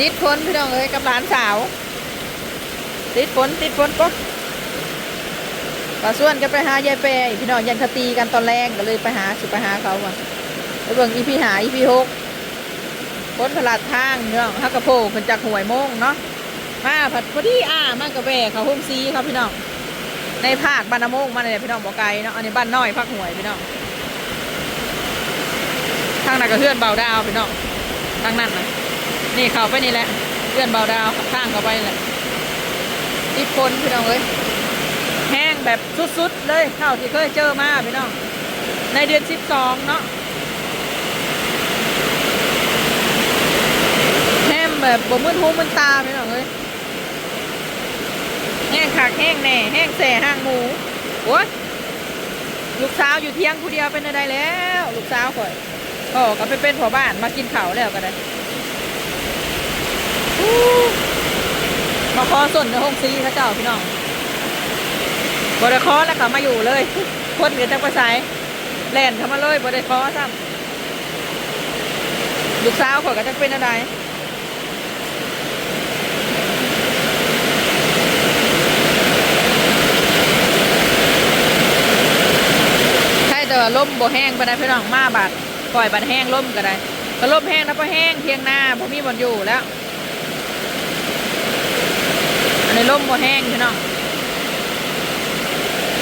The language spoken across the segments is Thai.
ติดฝนพี่น้องเอ้ยกับหลานสาว ติดฝนติดฝนก็ก็ส่วนกันไปหายายแปรอีกพี่น้องยันคตีกันตอนแรกก็เลยไปหาสิไปหาเขาอะไปเบิ่งอีพี่หาอีพี่หกฝนพลาดทางเนาะฮักกระโพขึ้นจากหวยโมงเนาะมาผัดพอดีอ่ามากระแวเขาหุ้มซีครับพี่น้องในภาคบ้านโมงมาเนี่ยพี่น้องบอกไกลเนาะอันนี้บ้านน้อยภาคหวยพี่น้องทางนั้นก็เพื่อนเบาดาวพี่น้องทางนั้นนะ นี่เข้าไปนี่แหละเพื่อนเบาดาวทางเข้าไปแหละติดฝนพี่น้องเอ้ยแห้งแบบสุดๆเลยเท่าที่เคยเจอมาพี่น้อง ในเดือน12เนาะแห้งแบบบ่มืดหูมืดตาพี่น้องเอ้ยแห้งขากแห้งแน่แห้งแส่ห้างหมูโอ้ยลูกสาวอยู่เที่ยงผู้เดียวเป็นอะไรแล้ว ลูกสาวข่อยก็ก็ไปเป็นผัวบ้านมากินข้าวแล้วก็ได้ มาขอส่วนในห้องซีเขาเจ้าพี่น้องบริคอแล้วก็มาอยู่เลยคนเกิดจากภาษาแล่นเข้ามาเลยบริคอซ้ำลูกสาวเขาก็จะเป็นอะไรใช่แต่ว่าล่มบ่แห้งไปได้พี่น้องมาบาดปล่อยบาดแห้งล่มก็ได้ก็ล่มแห้งแล้วก็แห้งเทียงหน้าพอมีบอลอยู่แล้ว อันนี้ล่มบ่แห้งพี่น้อง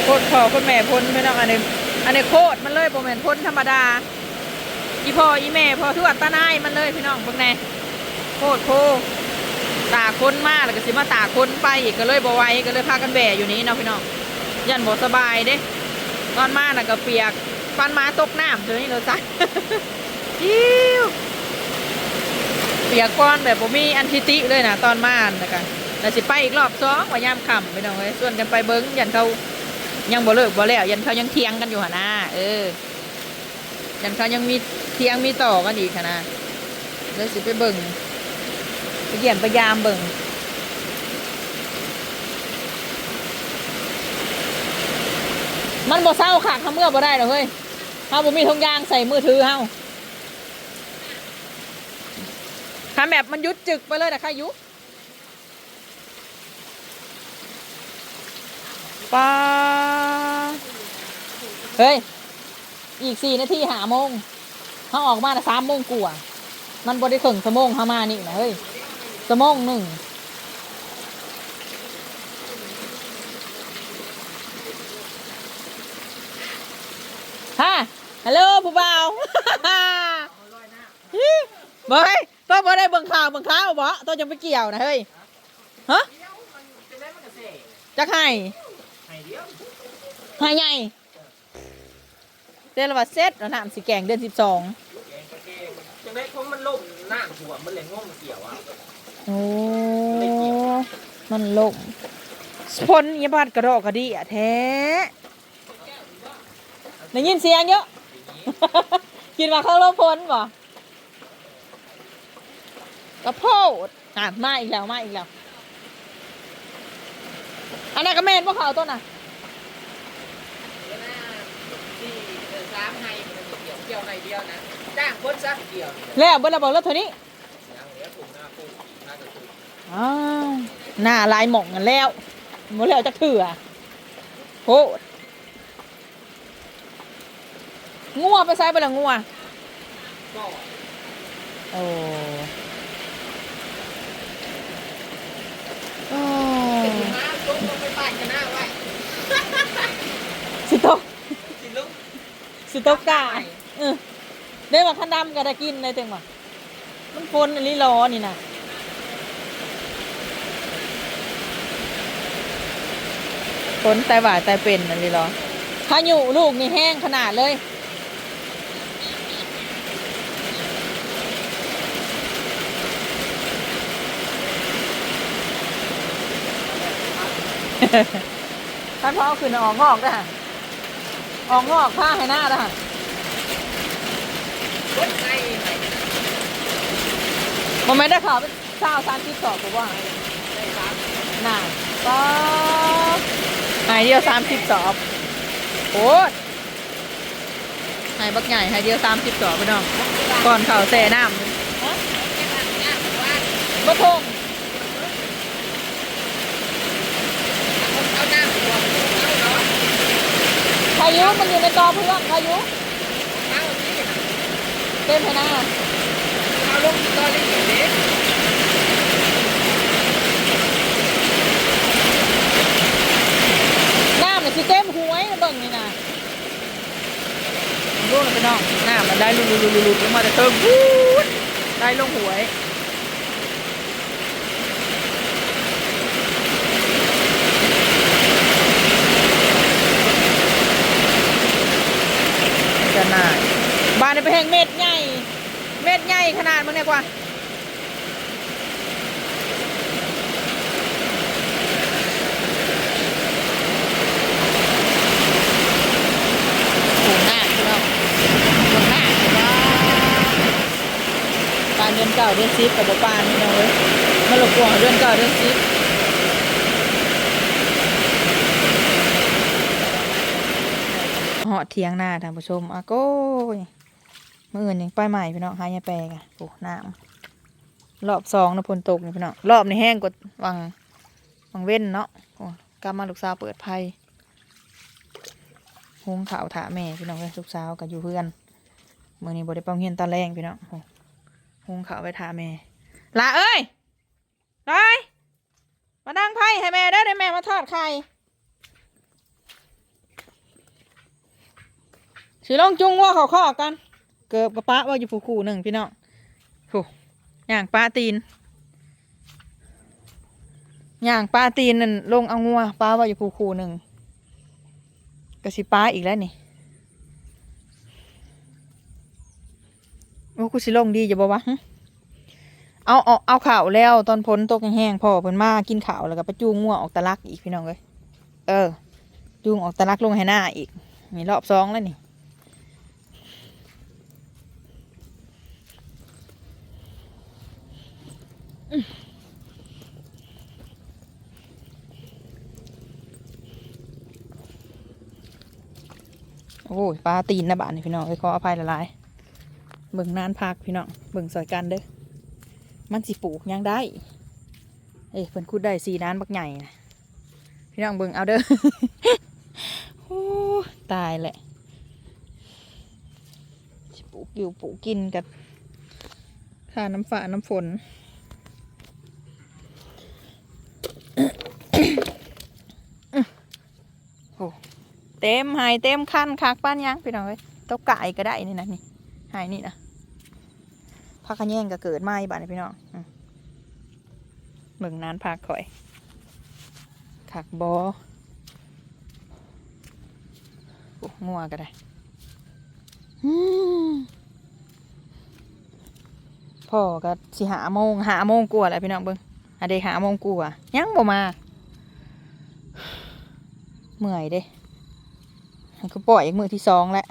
โคตรพ่อโคตรแม่พ้นพี่น้องอันนี้อันนี้โคตรมันเลยโมเมนพ้นธรรมดาอีพ่ออีแม่พ่อทวดตาหนายมันเลยพี่น้องพวกแน่โคตรโคตาคนมากแล้วก็สิมาตาคนไปอีกก็เลยบ่ไหวก็เลยพากันแบะอยู่นี้เนาะพี่น้องยันบ่สบายเด้ตอนมาน่ะก็เปียกฟันมาตกน้ำเฉยเลยจ้ะยิ้วเปียกก้อนแบบบ่มีอันทิติเลยนะตอนมานะกัน แต่สิไปอีกรอบสองว่ายามค่ำพี่น้องเอ้ยส่วนกันไปเบิ้งยันเขายังบ่เลิกบ่แล้วยันเขายังเถียงกันอยู่หนนะเออยันเขายังมีเถียงมีต่อกันอีกหนนะเลยสิไปเบิ่งไปเยี่ยมไปยามเบิ่งมันบ่เศร้าขากเขาเมื่อบ่ได้หรอกเฮ้ยเฮาบ่มีทงยางใส่มือถือเฮาทำแบบมันยุดจึกไปเลยนะคะยุ ปลาเฮ้ย อีกสี่นาทีหาโมงเขาออกมาสามโมงกว่ามันบริถึงสมงเขามานี่นะเฮ้ยสมงหนึ่งฮะฮัลโหลผู้บ่าวบอยต้องบ่ได้เบิ่งข่าวเบิ่งข่าวบ่ต้องจะไปเกี่ยวนะเฮ้ยฮะจักให้ ให้ใหญ่เดือนละว่าเซ็ตแล้วน้ำสิแกงเดือนสิบสองจังได้เพราะมันล่มน้ำท่วมมันเลยง่วงเกี่ยวอะโอ้มันล่มพ้นยาบาดกระดอกกระดีอะแท้ได้ยินเสียงเยอะคิดว่าเขาลมพ้นบ่กระโพดอะมาอีกแล้วมาอีกแล้วอันนั้นก็แม่นพวกเขาต้นน่ะ ที่สามไฮเกี่ยวเกี่ยวในเดียวนะจ้างคนซักเกี่ยวแล้วเบิ้ลระบอกรถเท่านี้ยังเหลือถุงหน้าปูหน้าจะถุงอ้าวหน้าลายหม่องกันแล้วหมดแล้วจะเถื่อโคตรงัวไปใส่ไปละงัวก็โอ้โอ้น้ำลุกลงไปปั่นกันหน้าไว้สิโตะสิลุก สิโตะกาเออ ได้ว่าขันดำก็ได้กินได้เต็งว่ะมันฝนอันนี้รอนี่นะฝนแต่หวายแต่เป็นอันนี้รอนพายุลูกนี่แห้งขนาดเลยท่านพ่อเอาขึ้นออกงอกได้ออกงอกผ้าให้หน้าได้ฮะ รถไงไหน มันไม่ได้ข่าวเป็นเศร้าสามสิบสองผมว่าน่าก็หายเดียวสามสิบสองโอ้ยหายบักใหญ่หายเดียวสามสิบสองไปน้องก่อนเข่าแส่น้ำบ่ทงพายุมันอยู่ในตอเพื่อนพายุเต็มไปหน้า ลงตอรี่เด็กน้ำมันสิเต็มหวยเบิ่งนี่นะลูกไปน้องน้ำมันได้ลุลุลุลุลงมาแต่เติมพูดได้ลงหวยจะน่าบ้านในไปแห่งเม็ดใหญ่ เม็ดใหญ่ขนาดมึงเนี่ยกว่าถูหน้าพี่น้องถูหน้าพี่น้องปานเดือนเก่าเดือนซิปกับปานพี่น้องเว้ยมาหลบกวงเดือนเก่าเดือนซิปเหาะเทียงหน้าท่านผู้ชมอาโก้ย มื่ออื่นยังไปใหม่พี่น้องหายายแปลกอะโอ้น้ำรอบสองนะพลตกนี่พี่น้องรอบนี้แห้งกว่าวังวังเว้นเนาะโอ้กลับมาลูกสาวเปิดไพ่หุงข้าวถาแม่พี่น้องเลยลูกสาวกับอยู่เพื่อนมื่อนี้บได้ป้าเฮียนตาแรงพี่น้องโอ้หุงข้าวไปถาแม่ลาเอ้ยลายมาดังไพ่ให้แม่ได้อเดี๋ยวแม่มาทอดไข่สิลงจุงว่าเขาข้อกัน เกิบกับป้าว่าอยู่ผูคู่หนึ่งพี่น้องโอ้ย่างปลาตีนอย่างปลาตีนนั่นลงเอางัวป้าว่าอยู่ผูคู่หนึ่งกระสิป้าอีกแล้วนี่โอ้กูสิลงดีจะบอกว่าเอาเอาเอาข่าวแล้วตอนพ้นตกแห้งๆพอเพิ่นมากินข่าวแล้วก็ไปจูงงัวออกตะลักอีกพี่น้องเลยเออจูงออกตะลักลงให้หน้าอีกนี่รอบสองแล้วนี่ โอ้ยปลาตีนนะบ้านนี่พี่น้องเอ้ยขออภัยละลายเบิ่งนานพักพี่น้องเบิ่งสอยกันเด้อมันสิปลูกยังได้ เอ้ยเพิ่นคุดได้สีนานบักใหญ่นะพี่น้องเบิ่งเอาเด้อโอ้ตายแหละปลูกอยู่ปลูกกินกับค่าน้ำฝาน้ำฝน โอ้ เต็มหายเต็มคันคักป้านยังพี่น้องเอ้ยตกไก่ก็ได้นี่นะนี่หายนี่นะพักขแยงก็เกิดมาอีบ้านนี่พี่น้องอืมเบิ่งนานพักข่อยคักบองัวก็ได้พ่อก็สิหาโมงหาโมงกลัวแหละพี่น้องเบิ่งอะเดหาโมงกลัวยังบ่มา เมื่อยเด้ เขาปล่อยอีกมือที่สองแล้ว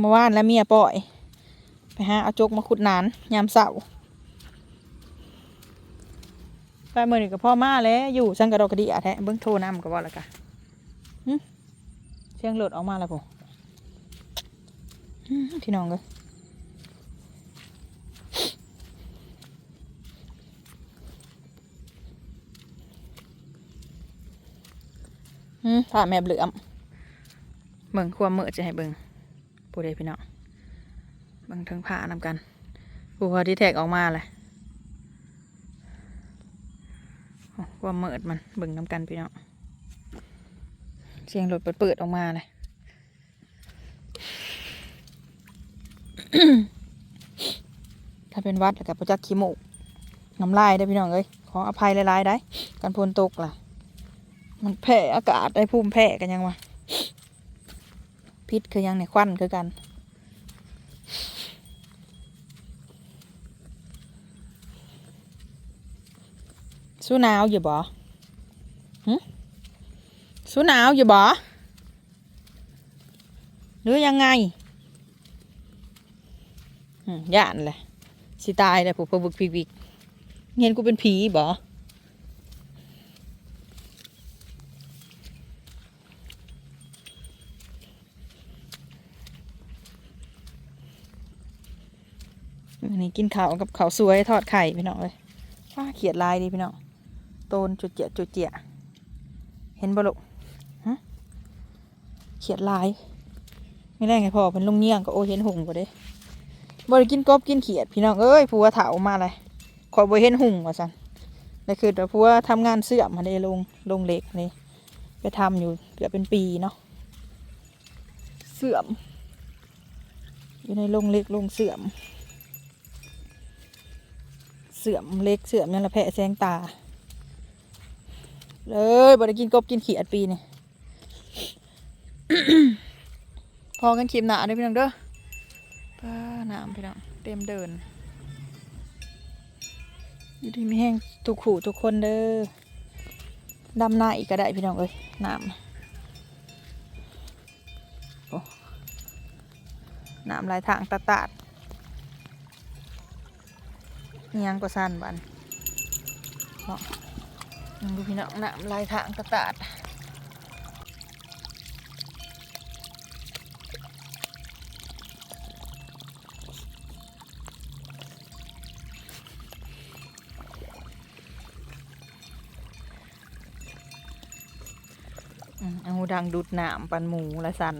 เมื่อวานแล้วเมียปล่อย ไปหาเอาจกมาขุดนานยามเสาร์ไปมือนี่กับพ่อมาแล้วอยู่สังกะดกกระดีอะแท้เบิ้งโทรน้ำกับว่าและกะเสียงหลดออกมาแล้วผมพี่น้องเลยอืมผ่าแม่เหลือม เบิ่งความมืดจะให้เบิ่งผู้ใดพี่น้องเบิ่งเทิงผ้านำกันผู้พอที่แทกออกมาเลยความมืดมันเบิ่งนำกันพี่น้องเสียงรถเปิดเปิดๆออกมาเลยถ้าเป็นวัดแล้วก็ประจักษ์ขี้มูกน้ำลายได้พี่น้องเอ้ยขออภัยหลายๆได้ กันพลตกล่ะ มันแพ้อากาศได้ภูมิแพ้กันยังวะ พิษคือยังในควันคือกันสู้หนาวอยู่บ่หึสู้หนาวอยู่บ่หรือยังไงอืมย่านแหละสิตายเลยผู้พบึกพิกวิกเห็นกูเป็นผีบ่ อันนี้กินข้าวกับข้าวสวยทอดไข่พี่น้องเลยข้าเขียดลายดิพี่น้องโตนจุดเจียจุดเจียเห็นบ่ลูกฮะเขียดลายไม่ได้ไงพ่อเป็นลุงเงี้ยงก็โอเห็นหุ่งก็เด้บ่ได้กินกบกินเขียดพี่น้องเอ้ยผัวเถามาเลยขอยบ่เห็นหุ่งว่าซั่นนี่คือแต่ผัวทำงานเสื่อมมาได้ลงลงเหล็กนี่ไปทำอยู่เกือบเป็นปีเนาะเสื่อม อยู่ในโรงเหล็กโรงเสื่อม สื่อมเล็กเสื่อมนั่นแหละแพะแสงตา เลยบ่ได้กินกบกินขียดปีนี่พอกันคลิปหนาเด้อพี่น้องเด้อป้าน้ำพี่น้องเต็มเดิน อยู่ที่มีแห้งทุกขู่ทุกคนเด้อดำหน้าอีกก็ได้พี่น้องเอ้ยน้ำน้ำลายทางตาตาด อิหยังก็สั้นบันเนาะดูพี่น้องน้ำลายทางตาตาดอืมเอาดังดูดน้ำปันหมูละสัน